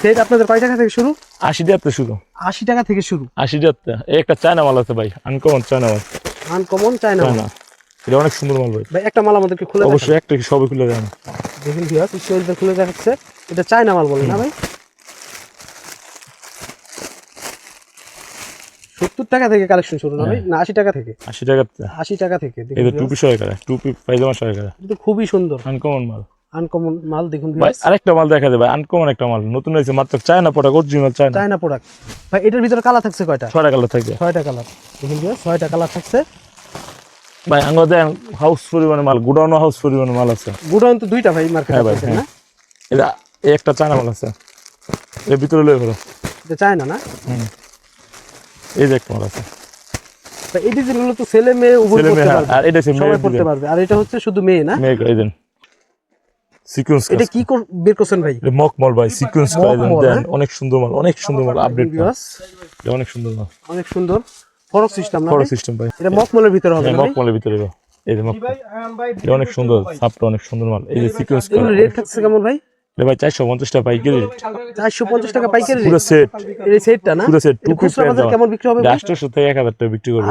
Set আপনাদের কয় টাকা থেকে শুরু? আশি টাকাতে শুরু। আশি টাকা থেকে শুরু। আশি এই একটা চায়না মাল আছে ভাই আনকমন চায়না মাল। Uncommon China China. এটা অনেক সুন্দর মাল ভাই। ভাই একটা মাল আমাদেরকে খুলে। অবশ্যই একটা কি সবই খুলে দেন দেখুন ভিউয়ার্স স্টোরেজটা খুলে দেখাচ্ছে। এটা চায়না মাল বলে না ভাই? সত্তর টাকা থেকে কালেকশন শুরু না ভাই? না আশি টাকা থেকে। আশি টাকাতে আশি টাকা থেকে viewers, টুপি সহায় করে টুপি পায়জামা সহায় করে এটা খুবই সুন্দর। আনকমন মাল। আনকমন মাল দেখুন ভাই আরেকটা মাল দেখা ভাই আনকমন একটা মাল। নতুন হয়েছে মাত্র China product original China. China product ভাই এটার ভিতরে কালার থাকছে কয়টা? ছয়টা কালার থাকে ছয়টা কালার দেখুন ছয়টা কালার থাকছে। ভাই হাউস পরিমাণে মাল গুডাউন হাউস পরিমাণে মাল আছে। গুডাউন তো দুইটা ভাই মার্কেট হ্যাঁ আছে হ্যাঁ। না? এটা একটা চায়না মাল আছে। এর ভিতরে লয়ে ফেলো। এটা চায়না না? হুম। এই যে একটা মাল আছে। তো এই ডিজাইনগুলো তো ছেলে মেয়ে উভয় পড়তে পারবে। আর এটা মেয়ে পারবে। আর এটা হচ্ছে শুধু মেয়ে না? মেয়ে দেন সিকোয়েন্স এটা কি বের করছেন ভাই? এটা মক মাল ভাই সিকোয়েন্স কাজ দেন মকমল, হ্যাঁ? অনেক সুন্দর মাল অনেক সুন্দর মাল আপডেট এটা অনেক সুন্দর মাল অনেক সুন্দর। ফরক সিস্টেম না ফরক সিস্টেম ভাই। এটা মকমলের ভিতরে হবে মকমলের ভাই? মক ভিতরে। এই যে মকমল এটা অনেক সুন্দর সাপটা অনেক সুন্দর মাল এই যে সিকোয়েন্স করে রেট থাকছে কেমন ভাই? ভাই চারশো পঞ্চাশ টাকা পাইকারি। চারশো পঞ্চাশ টাকা পাইকারি। পুরো সেট এই সেটটা না পুরো সেট টু এটা কেমন বিক্রি হবে আটশোশো থেকে এক হাজার টাকা বিক্রি করব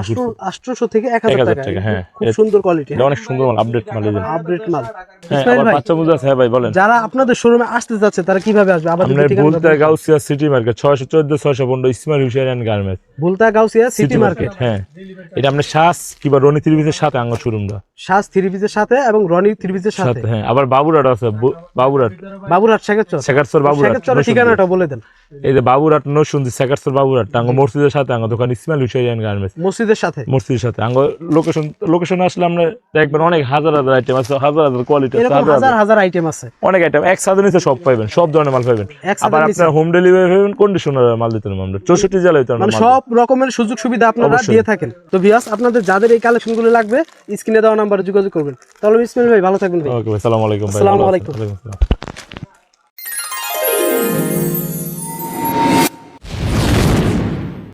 আটশোশো থেকে 1000 টাকা। টাকা, হ্যাঁ। খুব সুন্দর কোয়ালিটি এটা অনেক সুন্দর মাল আপডেট মাল এই আপডেট মাল। আবার বাচ্চা বুঝে আছে ভাই বলেন। যারা আপনাদের শোরুমে আসতে যাচ্ছে তারা কীভাবে আসবে? বলতে Gausia city market Ismail Hussain and garments Bhulta Gausia city market হ্যাঁ। এটা কিংবা রনি সাথে আঙ্গ শোরুমটা পিসের সাথে এবং রনি থ্রি সাথে। সাথে হ্যাঁ। আবার বাবুরাট আছে বাবুরাট বাবুরহাট শেখাচ্চর শেখারসর বাবুরাট ঠিকানাটা বলে দেন। এই যে বাবুরাট নরসুন্দি শেখারসর বাবুরাট আঙ্গ মসজিদের সাথে আঙ্গ দোকান ইসমাইল হুসেন গার্মেন্টস। মসজিদের সাথে। মসজিদের সাথে আঙ্গ লোকেশন লোকেশন আসলে আমরা দেখবেন অনেক হাজার হাজার আইটেম আছে হাজার হাজার কোয়ালিটি আছে হাজার হাজার হাজার। হাজার আইটেম আছে। অনেক আইটেম এক সাথে নিচে সব পাইবেন সব ধরনের মাল আবার আপনার হোম ডেলিভারি পাবেন কন্ডিশনার মাল দিতে আমরা। চৌষট্টি জেলায় তো মানে সব রকমের সুযোগ সুবিধা আপনারা। দিয়ে থাকেন। তো ভিয়াস আপনাদের যাদের এই কালেকশনগুলো লাগবে স্ক্রিনে দেওয়া নাম্বারে যোগাযোগ করবেন। তাহলে ইসমাইল ভাই ভালো থাকবেন ভাই। ওকে ভাই সালাম আলাইকুম ভাই আসসালামু আলাইকুম। আসসালাম।